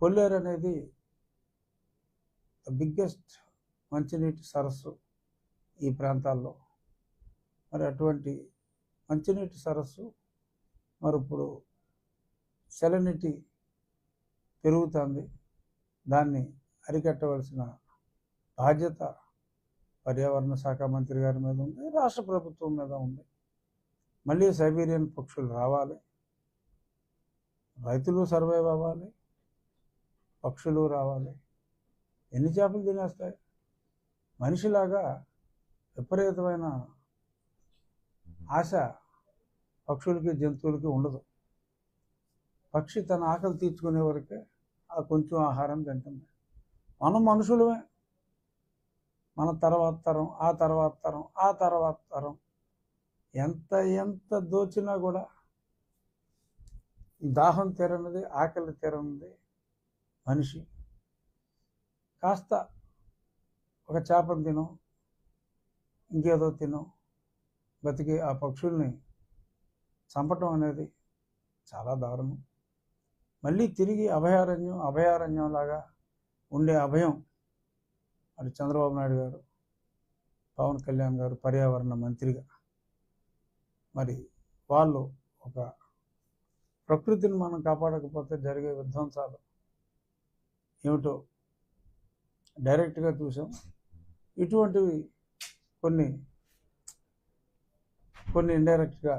కొల్లేరు అనేది బిగ్గెస్ట్ మంచినీటి సరస్సు ఈ ప్రాంతాల్లో. మరి అటువంటి మంచినీటి సరస్సు మరి ఇప్పుడు సెలనిటీ పెరుగుతుంది. దాన్ని అరికట్టవలసిన బాధ్యత పర్యావరణ శాఖ మంత్రి గారి మీద ఉంది రాష్ట్ర ప్రభుత్వం మీద ఉంది. మళ్ళీ సైబీరియన్ పక్షులు రావాలి రైతులు సర్వైవ్ అవ్వాలి పక్షులు రావాలి. ఎన్ని చేపలు తినేస్తాయి? మనిషిలాగా విపరీతమైన ఆశ పక్షులకి జంతువులకి ఉండదు. పక్షి తన ఆకలి తీర్చుకునే వరకే ఆ కొంచెం ఆహారం తింటుంది. మనం మనుషులమే. మన తర్వాత తరం ఆ తర్వాత తరం ఆ తర్వాత తరం. ఎంత ఎంత దోచినా కూడా దాహం తీరనిది ఆకలి తీరనిది మనిషి. కాస్త ఒక చేపను తిను ఇంకేదో తిను బతికి ఆ పక్షుల్ని చంపటం అనేది చాలా దారుణం. మళ్ళీ తిరిగి అభయారణ్యం అభయారణ్యం లాగా ఉండే అభయం మరి చంద్రబాబు నాయుడు గారు పవన్ కళ్యాణ్ గారు పర్యావరణ మంత్రిగా. మరి వాళ్ళు ఒక ప్రకృతిని మనం కాపాడకపోతే జరిగే విధ్వంసాలు ఏమిటో డైరెక్ట్గా చూసాం. ఇటువంటివి కొన్ని కొన్ని ఇండైరెక్ట్గా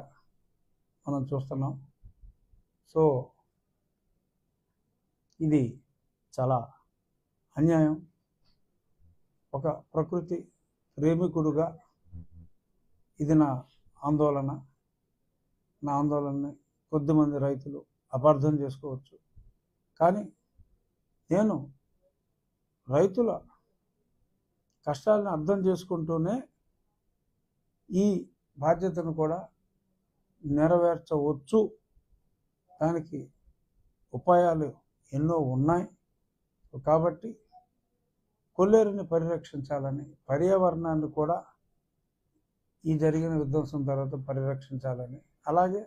మనం చూస్తున్నాం. సో ఇది చాలా అన్యాయం. ఒక ప్రకృతి ప్రేమికుడుగా ఇది నా ఆందోళన. నా ఆందోళనని కొద్దిమంది రైతులు అపార్థం చేసుకోవచ్చు. కానీ నేను రైతుల కష్టాలను అర్థం చేసుకుంటూనే ఈ బాధ్యతను కూడా నెరవేర్చవచ్చు. దానికి ఉపాయాలు ఎన్నో ఉన్నాయి. కాబట్టి కొల్లేరుని పరిరక్షించాలని పర్యావరణాన్ని కూడా ఈ జరిగిన విధ్వంసం తర్వాత పరిరక్షించాలని అలాగే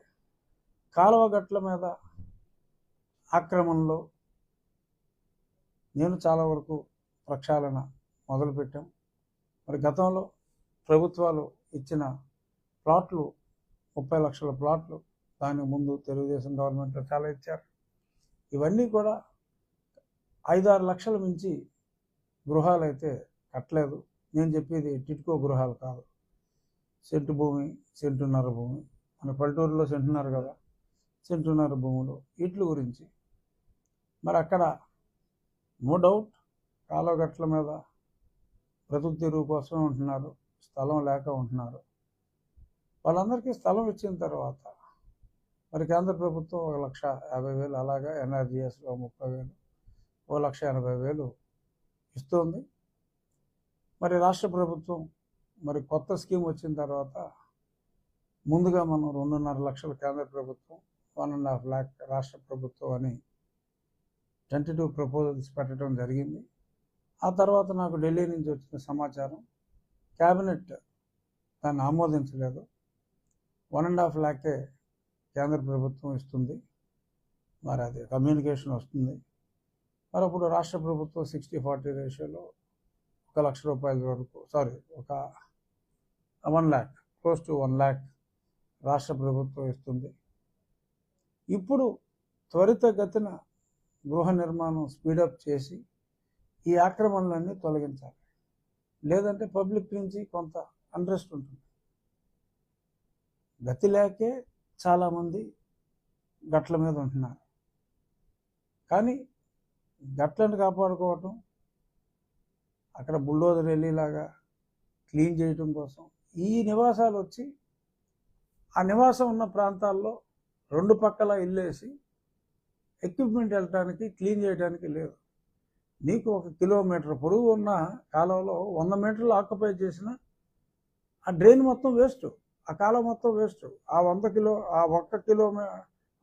కాలువ గట్ల మీద ఆక్రమణలో నేను చాలా వరకు ప్రక్షాళన మొదలుపెట్టాం. మరి గతంలో ప్రభుత్వాలు ఇచ్చిన ప్లాట్లు ముప్పై లక్షల ప్లాట్లు దానికి ముందు తెలుగుదేశం గవర్నమెంట్లో చాలా ఇచ్చారు. ఇవన్నీ కూడా ఐదారు లక్షల మించి గృహాలు అయితే కట్టలేదు. నేను చెప్పేది టిట్కో గృహాలు కాదు. సెంటు భూమి సెంటున్నర భూమి. మన పల్లెటూరులో సెంటున్నారు కదా సెంటున్నర భూములు. వీటి గురించి. మరి అక్కడ నో డౌట్ కాలువగట్ల మీద బ్రతుకు తెరువు కోసమే ఉంటున్నారు స్థలం లేక ఉంటున్నారు. వాళ్ళందరికీ స్థలం ఇచ్చిన తర్వాత మరి కేంద్ర ప్రభుత్వం ఒక లక్ష యాభై వేలు అలాగా ఎన్ఆర్జీఎస్లో ముప్పై వేలు ఓ లక్ష ఎనభై వేలు ఇస్తుంది. మరి రాష్ట్ర ప్రభుత్వం మరి కొత్త స్కీమ్ వచ్చిన తర్వాత ముందుగా మనం రెండున్నర లక్షలు కేంద్ర ప్రభుత్వం వన్ అండ్ హాఫ్ ల్యాక్ రాష్ట్ర ప్రభుత్వం అని టెంటేటివ్ ప్రపోజల్స్ పెట్టడం జరిగింది. ఆ తర్వాత నాకు ఢిల్లీ నుంచి వచ్చిన సమాచారం క్యాబినెట్ దాన్ని ఆమోదించలేదు. వన్ అండ్ హాఫ్ ల్యాకే కేంద్ర ప్రభుత్వం ఇస్తుంది. మరి అది కమ్యూనికేషన్ వస్తుంది. మరి అప్పుడు రాష్ట్ర ప్రభుత్వం సిక్స్టీ ఫార్టీ రేషియోలో ఒక లక్ష రూపాయల వరకు సారీ ఒక one lakh close to one lakh రాష్ట్ర ప్రభుత్వం ఇస్తుంది. ఇప్పుడు త్వరితగతిన గృహ నిర్మాణం స్పీడప్ చేసి ఈ ఆక్రమణలన్నీ తొలగించాలి. లేదంటే పబ్లిక్ నుంచి కొంత అండ్రెస్ట్ ఉంటుంది. గతి లేకే చాలామంది గట్ల మీద ఉంటున్నారు. కానీ గట్లను కాపాడుకోవటం అక్కడ బుల్డోజర్ వెళ్ళేలాగా క్లీన్ చేయటం కోసం ఈ నివాసాలు వచ్చి ఆ నివాసం ఉన్న ప్రాంతాల్లో రెండు పక్కల ఇల్లేసి ఎక్విప్మెంట్ వెళ్ళటానికి క్లీన్ చేయడానికి లేదు. నీకు ఒక కిలోమీటర్ పొడవు ఉన్న కాలంలో వంద మీటర్లు ఆక్యుపై చేసిన ఆ డ్రైన్ మొత్తం వేస్ట్. ఆ కాలం మొత్తం వేస్ట్. ఆ వంద కిలో ఆ ఒక్క కిలోమీ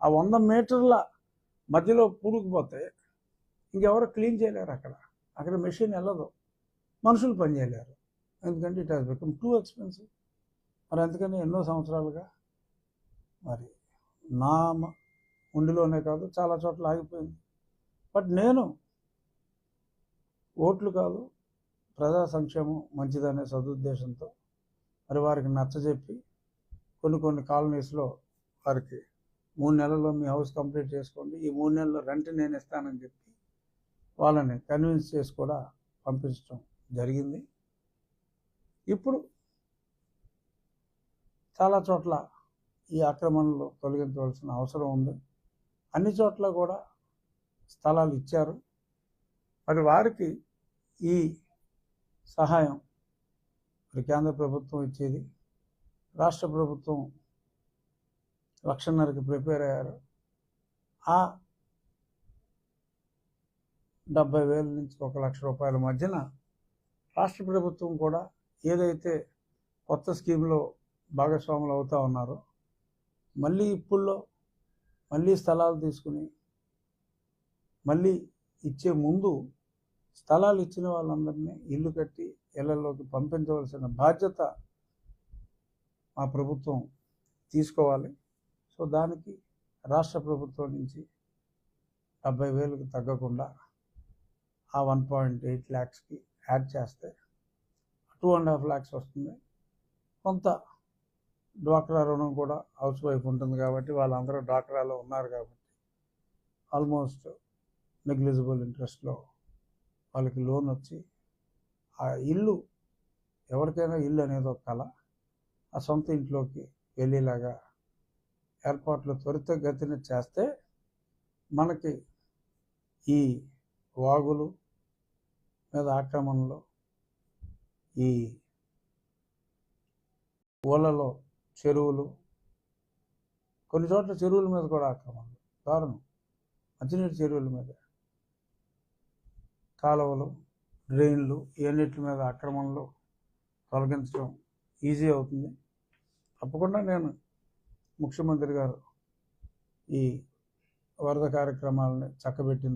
ఆ వంద మీటర్ల మధ్యలో పూరుకుపోతే ఇంకెవరు క్లీన్ చేయలేరు అక్కడ. అక్కడ మెషిన్ వెళ్ళదు. మనుషులు పని చేయలేరు. ఎందుకంటే it has become too expensive. మరి అందుకని ఎన్నో సంవత్సరాలుగా మరి నా ఉండిలోనే కాదు చాలా చోట్ల ఆగిపోయింది. బట్ నేను ఓట్లు కాదు ప్రజా సంక్షేమం మంచిదనే సదుద్దేశంతో మరి వారికి నచ్చజెప్పి కొన్ని కొన్ని కాలనీస్లో వారికి మూడు నెలల్లో మీ హౌస్ కంప్లీట్ చేసుకోండి ఈ మూడు నెలల్లో రెంట్ నేను ఇస్తానని చెప్పి వాళ్ళని కన్విన్స్ చేసి కూడా పంపించడం జరిగింది. ఇప్పుడు చాలా చోట్ల ఈ ఆక్రమణలు తొలగించవలసిన అవసరం ఉంది. అన్ని చోట్ల కూడా స్థలాలు ఇచ్చారు. మరి వారికి ఈ సహాయం మరి కేంద్ర ప్రభుత్వం ఇచ్చేది. రాష్ట్ర ప్రభుత్వం లక్షన్నరకి ప్రిపేర్ అయ్యారు. ఆ డెబ్బై వేల నుంచి ఒక లక్ష రూపాయల మధ్యన రాష్ట్ర ప్రభుత్వం కూడా ఏదైతే కొత్త స్కీమ్లో భాగస్వాములు అవుతా ఉన్నారో మళ్ళీ ఇప్పుల్లో మళ్ళీ స్థలాలు తీసుకుని మళ్ళీ ఇచ్చే ముందు స్థలాలు ఇచ్చిన వాళ్ళందరినీ ఇల్లు కట్టి ఇళ్ళలోకి పంపించవలసిన బాధ్యత మా ప్రభుత్వం తీసుకోవాలి. సో దానికి రాష్ట్ర ప్రభుత్వం నుంచి డెబ్బై వేలకు తగ్గకుండా ఆ వన్ పాయింట్ ఎయిట్ ల్యాక్స్కి యాడ్ చేస్తే టూ అండ్ హాఫ్ ల్యాక్స్ వస్తుంది. కొంత డ్వాక్రా రుణం కూడా హౌస్ వైఫ్ ఉంటుంది కాబట్టి వాళ్ళందరూ డ్వాక్రాలో ఉన్నారు కాబట్టి ఆల్మోస్ట్ నెగ్లిజిబుల్ ఇంట్రెస్ట్లో వాళ్ళకి లోన్ వచ్చి ఆ ఇల్లు ఎవరికైనా ఇల్లు అనేది ఒక కళ. ఆ సొంత ఇంట్లోకి వెళ్ళేలాగా ఏర్పాట్లు త్వరితగతిన చేస్తే మనకి ఈ వాగులు మీద ఆక్రమణలో ఈ ఊళ్ళలో చెరువులు. కొన్ని చోట్ల చెరువుల మీద కూడా ఆక్రమణలు. దారుణం. మంచినీటి చెరువుల మీద. కాలువలు డ్రైన్లు ఇవన్నిటి మీద ఆక్రమణలు తొలగించడం ఈజీ అవుతుంది. తప్పకుండా నేను ముఖ్యమంత్రి గారు ఈ వరద కార్యక్రమాలని చక్కబెట్టింది